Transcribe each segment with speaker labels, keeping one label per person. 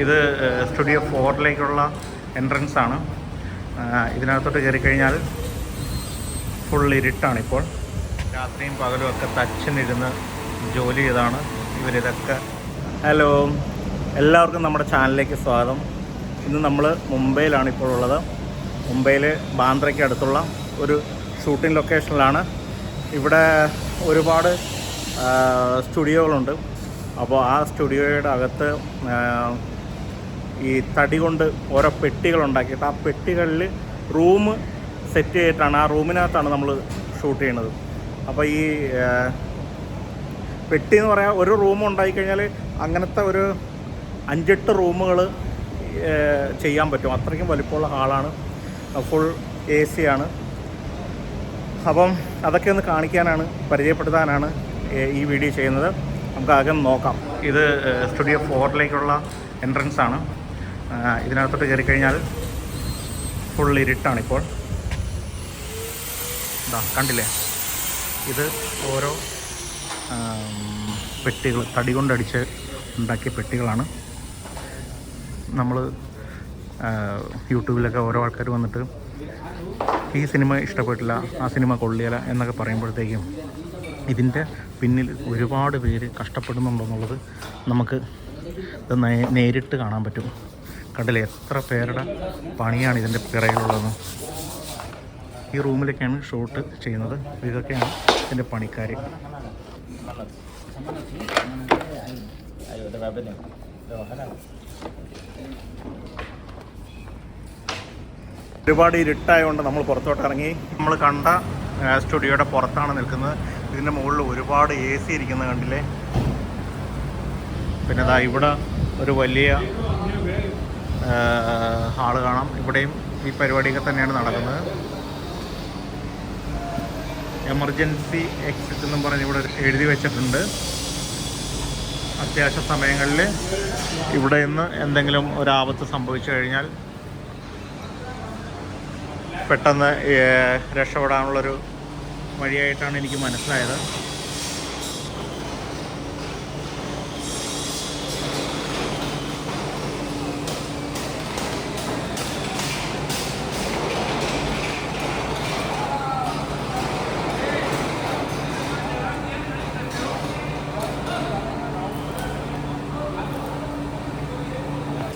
Speaker 1: ഇത് studio ഫോറിലേക്കുള്ള entrance ആണ്. ഇതിനകത്തോട്ട് കയറി കഴിഞ്ഞാൽ ഫുൾ ഇരുട്ടാണ് ഇപ്പോൾ രാത്രിയും പകലും ഒക്കെ തച്ചിനിരുന്ന് ജോലി ചെയ്താണ് ഇവരിതൊക്കെ. ഹലോ എല്ലാവർക്കും നമ്മുടെ ചാനലിലേക്ക് സ്വാഗതം. ഇന്ന് നമ്മൾ മുംബൈയിലാണ് ഇപ്പോൾ ഉള്ളത്. മുംബൈയിൽ ബാന്ദ്രയ്ക്ക് അടുത്തുള്ള ഒരു ഷൂട്ടിംഗ് ലൊക്കേഷനിലാണ്. ഇവിടെ ഒരുപാട് സ്റ്റുഡിയോകളുണ്ട്. അപ്പോൾ ആ സ്റ്റുഡിയോയുടെ അകത്ത് ഈ തടി കൊണ്ട് ഓരോ പെട്ടികൾ ഉണ്ടാക്കിയിട്ട് ആ പെട്ടികളിൽ റൂം സെറ്റ് ചെയ്തിട്ടാണ് ആ റൂമിനകത്താണ് നമ്മൾ ഷൂട്ട് ചെയ്യണത് അപ്പോൾ ഈ പെട്ടി എന്ന് പറയാൻ ഒരു റൂം ഉണ്ടായിക്കഴിഞ്ഞാൽ അങ്ങനത്തെ ഒരു അഞ്ചെട്ട് റൂമുകൾ ചെയ്യാൻ പറ്റും. അത്രയ്ക്കും വലിപ്പമുള്ള ഹാളാണ്. ഫുൾ എ സി ആണ്. അപ്പം അതൊക്കെ ഒന്ന് കാണിക്കാനാണ് പരിചയപ്പെടുത്താനാണ് ഈ വീഡിയോ ചെയ്യുന്നത്. നമുക്ക് ആകെ നോക്കാം. ഇത് സ്റ്റുഡിയോ ഫോറിലേക്കുള്ള എൻട്രൻസ് ആണ്. ഇതിനകത്തോട്ട് കയറി കഴിഞ്ഞാൽ ഫുൾ ഇരുട്ടാണിപ്പോൾ. ഇതാ കണ്ടില്ലേ? ഇത് ഓരോ പെട്ടികൾ തടി കൊണ്ടടിച്ച് ഉണ്ടാക്കിയ പെട്ടികളാണ്. നമ്മൾ യൂട്യൂബിലൊക്കെ ഓരോ ആൾക്കാർ വന്നിട്ട് ഈ സിനിമ ഇഷ്ടപ്പെട്ടില്ല ആ സിനിമ കൊള്ളിയല എന്നൊക്കെ പറയുമ്പോഴത്തേക്കും ഇതിന്റെ പിന്നിൽ ഒരുപാട് പേര് കഷ്ടപ്പെടുന്നുണ്ടെന്നുള്ളത് നമുക്ക് നേരിട്ട് കാണാൻ പറ്റും. കണ്ടില്ലേ? എത്ര പേരുടെ പണിയാണ് ഇതിന്റെ പിറകിലുള്ളതെന്ന്. ഈ റൂമിലൊക്കെയാണ് ഷൂട്ട് ചെയ്യുന്നത്. ഇതൊക്കെയാണ് ഇതിന്റെ പണിക്കാർ ഒരുപാട് ഇരുട്ടായതുകൊണ്ട് നമ്മൾ പുറത്തോട്ട് ഇറങ്ങി. നമ്മൾ കണ്ട സ്റ്റുഡിയോയുടെ പുറത്താണ് നിൽക്കുന്നത്. ഇതിന്റെ മുകളിൽ ഒരുപാട് എ സി ഇരിക്കുന്നത് കണ്ടില്ലേ? പിന്നെ ദാ ഇവിടെ ഒരു വലിയ ഹാൾ കാണാം. ഇവിടെയും ഈ പരിപാടിയൊക്കെ തന്നെയാണ് നടക്കുന്നത്. എമർജൻസി എക്സിറ്റ് എന്നും പറഞ്ഞ് ഇവിടെ എഴുതി വെച്ചിട്ടുണ്ട്. അത്യാവശ്യ സമയങ്ങളിൽ ഇവിടെ നിന്ന് എന്തെങ്കിലും ഒരാപത്ത് സംഭവിച്ചു കഴിഞ്ഞാൽ പെട്ടെന്ന് രക്ഷപ്പെടാനുള്ളൊരു വഴിയായിട്ടാണ് എനിക്ക് മനസ്സിലായത്.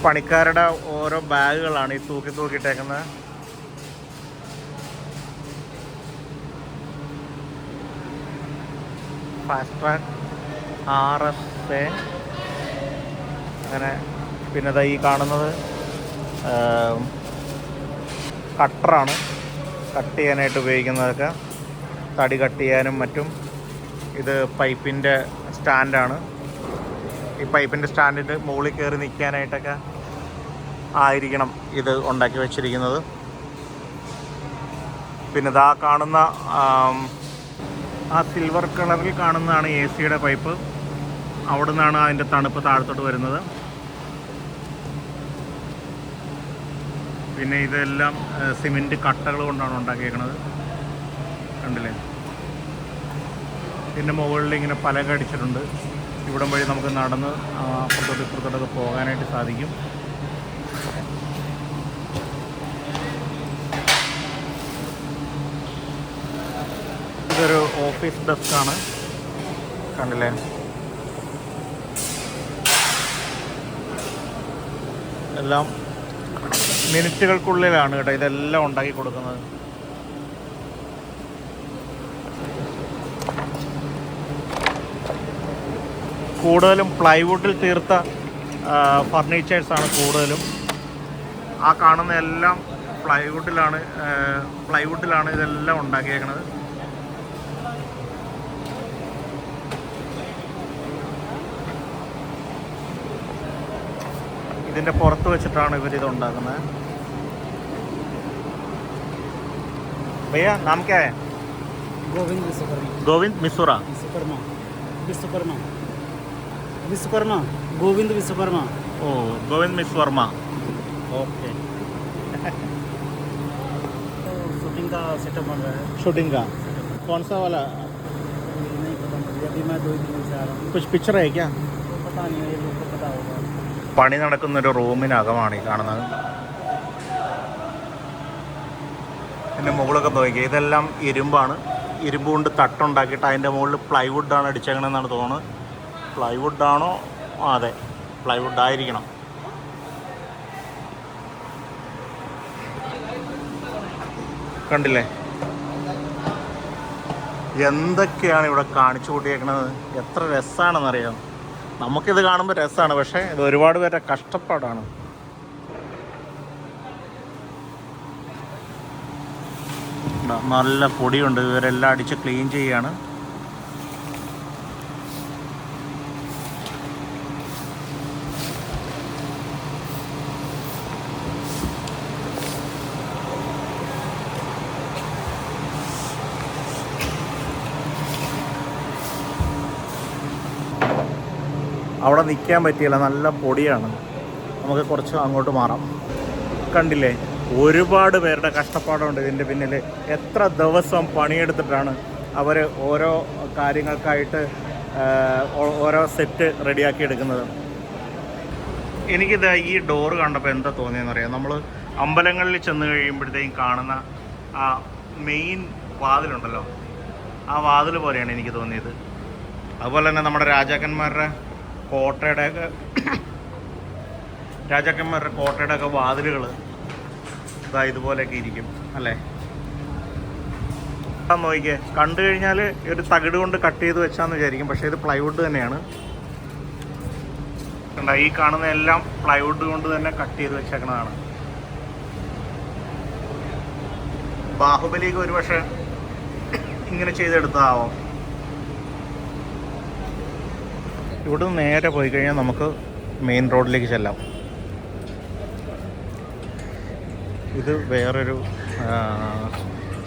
Speaker 1: പണിക്കാരുടെ ഓരോ ബാഗുകളാണ് ഈ തൂക്കി തൂക്കിയിട്ടേക്കുന്നത്. Fast track R S A അങ്ങനെ പിന്നെ ഈ കാണുന്നത് കട്ടറാണ് കട്ട് ചെയ്യാനായിട്ട് ഉപയോഗിക്കുന്നതൊക്കെ. തടി കട്ട് ചെയ്യാനും മറ്റും. ഇത് പൈപ്പിന്റെ സ്റ്റാൻഡാണ് ഈ പൈപ്പിന്റെ സ്റ്റാൻഡിന്റെ മുകളിൽ കയറി നിൽക്കാനായിട്ടൊക്കെ ആയിരിക്കണം ഇത് ഉണ്ടാക്കി വെച്ചിരിക്കുന്നത്. പിന്നെ ഇതാ കാണുന്ന ആ സിൽവർ കളറിൽ കാണുന്നതാണ് എ സിയുടെ പൈപ്പ്. അവിടെ നിന്നാണ് അതിന്റെ തണുപ്പ് താഴത്തോട്ട് വരുന്നത്. പിന്നെ ഇതെല്ലാം സിമെന്റ് കട്ടകൾ കൊണ്ടാണ് ഉണ്ടാക്കിയേക്കുന്നത് കണ്ടില്ലേ? പിന്നെ മുകളിൽ ഇങ്ങനെ പലക അടിച്ചിട്ടുണ്ട്. ഇവിടം വഴി നമുക്ക് നടന്ന് അപ്പുറത്തോട്ട് ഇപ്പുറത്തോട്ടൊക്കെ പോകാനായിട്ട് സാധിക്കും. ഇതൊരു ഓഫീസ് ഡെസ്ക് ആണ്. കണ്ടില്ലേ? എല്ലാം മിനിറ്റുകൾക്കുള്ളിലാണ് കേട്ടോ ഇതെല്ലാം ഉണ്ടാക്കി കൊടുക്കുന്നത്. കൂടുതലും പ്ലൈവുഡിൽ തീർത്ത ഫർണിച്ചേഴ്സാണ് കൂടുതലും ആ കാണുന്ന എല്ലാം പ്ലൈവുഡിലാണ് പ്ലൈവുഡിലാണ് ഇതെല്ലാം ഉണ്ടാക്കിയേക്കുന്നത് ഇതിൻ്റെ പുറത്ത് വെച്ചിട്ടാണ് ഇവരിത് ഉണ്ടാക്കുന്നത് भैया नाम क्या है
Speaker 2: गोविंद विश्वकर्मा
Speaker 1: गोविंद मिसुरा
Speaker 2: विश्वकर्मा विश्वकर्मा विश्वकर्मा गोविंद विश्वकर्मा
Speaker 1: ओ गोविंद मिस वर्मा ओके
Speaker 2: तो शूटिंग का सेटअप बन रहा है
Speaker 1: शूटिंग का कौन सा वाला
Speaker 2: ये नहीं पता मुझे अभी मैं दो ही दिन से आ रहा हूँ
Speaker 1: कुछ पिक्चर है क्या
Speaker 2: तो पता नहीं है ये लोग को पता होगा
Speaker 1: പണി നടക്കുന്ന ഒരു റൂമിനകമാണ് ഈ കാണുന്നത് പിന്നെ മുകളൊക്കെ നോക്കി ഇതെല്ലാം ഇരുമ്പാണ് ഇരുമ്പ് കൊണ്ട് തട്ടുണ്ടാക്കിയിട്ട് അതിൻ്റെ മുകളിൽ പ്ലൈവുഡാണ് അടിച്ചേക്കണമെന്നാണ് തോന്നുന്നത് പ്ലൈവുഡാണോ? അതെ. പ്ലൈവുഡ് ആയിരിക്കണം കണ്ടില്ലേ? എന്തൊക്കെയാണ് ഇവിടെ കാണിച്ചു കൂട്ടിയേക്കണത്? എത്ര രസമാണെന്നറിയാം നമുക്കിത് കാണുമ്പോൾ രസമാണ് പക്ഷേ ഇത് ഒരുപാട് പേരുടെ കഷ്ടപ്പാടാണ്. നല്ല പൊടിയുണ്ട്. ഇവരെല്ലാം അടിച്ച് ക്ലീൻ ചെയ്യാണ്. അവിടെ നിൽക്കാൻ പറ്റിയില്ല. നല്ല പൊടിയാണ്. നമുക്ക് കുറച്ച് അങ്ങോട്ട് മാറാം. കണ്ടില്ലേ? ഒരുപാട് പേരുടെ കഷ്ടപ്പാടുണ്ട് ഇതിന്റെ പിന്നിൽ. എത്ര ദിവസം പണിയെടുത്തിട്ടാണ് അവർ ഓരോ കാര്യങ്ങൾക്കായിട്ട് ഓരോ സെറ്റ് റെഡിയാക്കി എടുക്കുന്നത്. എനിക്കിത് ഈ ഡോറ് കണ്ടപ്പോൾ എന്താ തോന്നിയെന്ന് അറിയാം നമ്മൾ അമ്പലങ്ങളിൽ ചെന്ന് കഴിയുമ്പോഴത്തേക്കും കാണുന്ന ആ മെയിൻ വാതിലുണ്ടല്ലോ. ആ വാതിൽ പോലെയാണ് എനിക്ക് തോന്നിയത്. അതുപോലെ തന്നെ നമ്മുടെ രാജാക്കന്മാരുടെ കോട്ടയുടെ ഒക്കെ രാജാക്കന്മാരുടെ കോട്ടയുടെ ഒക്കെ വാതിലുകൾ ഇതാ ഇതുപോലെയൊക്കെ ഇരിക്കും അല്ലേ? നോക്കിക്കേ. കണ്ടു കഴിഞ്ഞാൽ ഒരു തകിട് കൊണ്ട് കട്ട് ചെയ്ത് വെച്ചാന്ന് വിചാരിക്കും പക്ഷേ ഇത് പ്ലൈവുഡ് തന്നെയാണ്. ഈ കാണുന്ന എല്ലാം പ്ലൈവുഡ് കൊണ്ട് തന്നെ കട്ട് ചെയ്ത് വെച്ചേക്കണതാണ്. ബാഹുബലിക്ക് ഒരുപക്ഷെ ഇങ്ങനെ ചെയ്തെടുത്തതാവാം ഇവിടുന്ന് നേരെ പോയി കഴിഞ്ഞാൽ നമുക്ക് മെയിൻ റോഡിലേക്ക് ചെല്ലാം. ഇത് വേറൊരു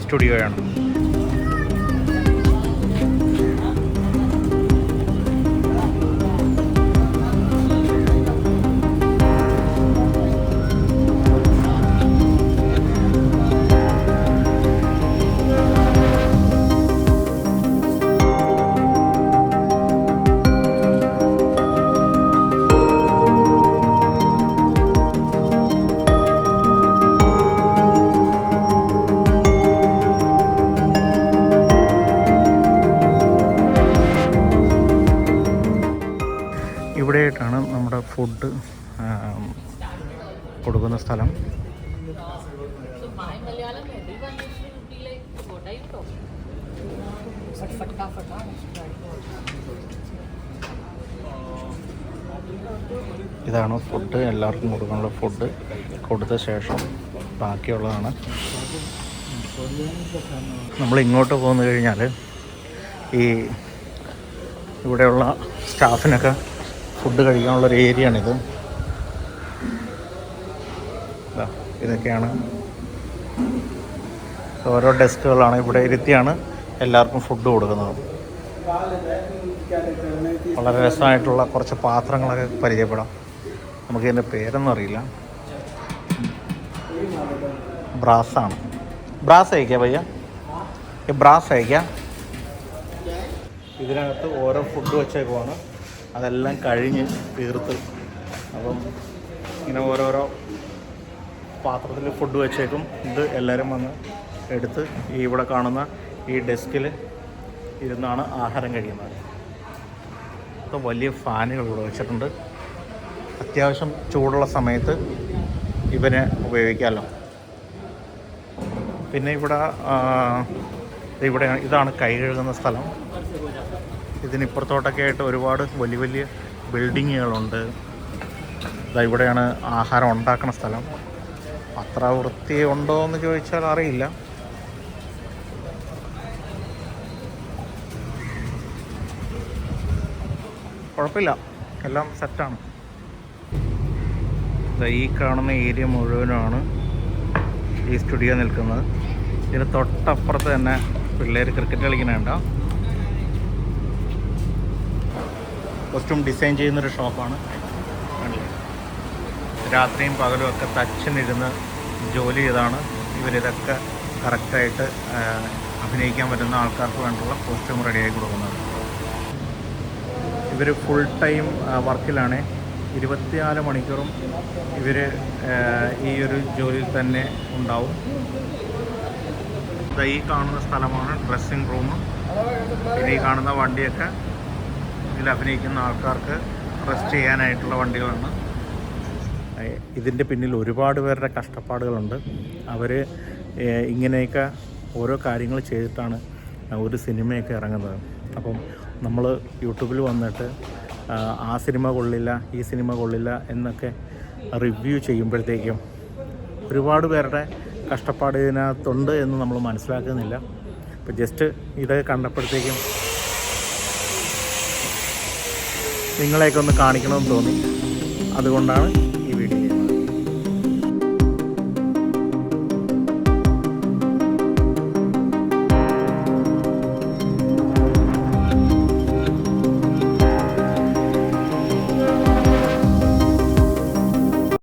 Speaker 1: സ്റ്റുഡിയോയാണ് കൊടുക്കുന്ന സ്ഥലം. ഇതാണ് ഫുഡ് എല്ലാവർക്കും കൊടുക്കാനുള്ള ഫുഡ് കൊടുത്ത ശേഷം ബാക്കിയുള്ളതാണ്. നമ്മൾ ഇങ്ങോട്ട് പോന്നു കഴിഞ്ഞാൽ ഈ ഇവിടെയുള്ള സ്റ്റാഫിനൊക്കെ ഫുഡ് കഴിക്കാനുള്ള ഒരു ഏരിയയാണിത്. ദാ, ഇതൊക്കെയാണ്. ഓരോ ഡെസ്കുകളാണ് ഇവിടെ ഇരുത്തിയാണ് എല്ലാവർക്കും ഫുഡ് കൊടുക്കുന്നത്. വളരെ രസമായിട്ടുള്ള കുറച്ച് പാത്രങ്ങളൊക്കെ പരിചയപ്പെടാം. നമുക്കിതിന്റെ പേരൊന്നും അറിയില്ല. ബ്രാസാണ് ബ്രാസ് അയക്കാം പയ്യ. ബ്രാസ് അയക്കാം ഇതിനകത്ത് ഓരോ ഫുഡ് വെച്ചേക്കുവാണ്. അതെല്ലാം കഴിഞ്ഞ് തീർത്ത്. അപ്പം ഇങ്ങനെ ഓരോരോ പാത്രത്തിൽ ഫുഡ് വെച്ചേക്കും. ഇത് എല്ലാവരും വന്ന് എടുത്ത് ഈ ഇവിടെ കാണുന്ന ഈ ഡെസ്കിൽ ഇരുന്നാണ് ആഹാരം കഴിക്കുന്നത്. ഇപ്പോൾ വലിയ ഫാനുകൾ ഇവിടെ വെച്ചിട്ടുണ്ട്. അത്യാവശ്യം ചൂടുള്ള സമയത്ത് ഇവനെ ഉപയോഗിക്കാമല്ലോ പിന്നെ ഇവിടെ ഇവിടെ ഇതാണ് കൈ കഴുകുന്ന സ്ഥലം. ഇതിനിപ്പുറത്തോട്ടൊക്കെ ആയിട്ട് ഒരുപാട് വലിയ വലിയ ബിൽഡിങ്ങുകളുണ്ട്. ഇതാ ഇവിടെയാണ് ആഹാരം ഉണ്ടാക്കുന്ന സ്ഥലം. അത്ര വൃത്തി ഉണ്ടോ എന്ന് ചോദിച്ചാൽ അറിയില്ല. കുഴപ്പമില്ല. എല്ലാം സെറ്റാണ്. ഈ കാണുന്ന ഏരിയ മുഴുവനാണ് ഈ സ്റ്റുഡിയോ നിൽക്കുന്നത്. ഇതിന് തൊട്ടപ്പുറത്ത് തന്നെ പിള്ളേർ ക്രിക്കറ്റ് കളിക്കുന്നുണ്ടോ കോസ്റ്റ്യൂം ഡിസൈൻ ചെയ്യുന്നൊരു ഷോപ്പാണ്. രാത്രിയും പകലും ഒക്കെ തച്ചിനിരുന്ന് ജോലി ചെയ്താണ്. ഇവരിതൊക്കെ കറക്റ്റായിട്ട് അഭിനയിക്കാൻ പറ്റുന്ന ആൾക്കാർക്ക് വേണ്ടിയുള്ള കോസ്റ്റ്യൂം റെഡിയായി കൊടുക്കുന്നത്. ഇവർ ഫുൾ ടൈം വർക്കിലാണ്. ഇരുപത്തിനാല് മണിക്കൂറും ഇവർ ഈ ഒരു ജോലിയിൽ തന്നെ ഉണ്ടാവും. ഈ കാണുന്ന സ്ഥലമാണ് ഡ്രസ്സിങ് റൂം പിന്നെ ഈ കാണുന്ന വണ്ടിയൊക്കെ ഇതിൽ അഭിനയിക്കുന്ന ആൾക്കാർക്ക് റെസ്റ്റ് ചെയ്യാനായിട്ടുള്ള വണ്ടികളാണ്. ഇതിന്റെ പിന്നിൽ ഒരുപാട് പേരുടെ കഷ്ടപ്പാടുകളുണ്ട്. അവർ ഇങ്ങനെയൊക്കെ ഓരോ കാര്യങ്ങൾ ചെയ്തിട്ടാണ് ഒരു സിനിമയൊക്കെ ഇറങ്ങുന്നത്. അപ്പം നമ്മൾ യൂട്യൂബിൽ വന്നിട്ട് ആ, സിനിമ കൊള്ളില്ല ഈ സിനിമ കൊള്ളില്ല എന്നൊക്കെ റിവ്യൂ ചെയ്യുമ്പോഴത്തേക്കും ഒരുപാട് പേരുടെ കഷ്ടപ്പാട് ഇതിനകത്തുണ്ട് എന്ന് നമ്മൾ മനസ്സിലാക്കുന്നില്ല. അപ്പം ജസ്റ്റ് ഇത് കണ്ടപ്പോഴത്തേക്കും നിങ്ങളെയൊക്കെ ഒന്ന് കാണിക്കണമെന്ന് തോന്നി. അതുകൊണ്ടാണ്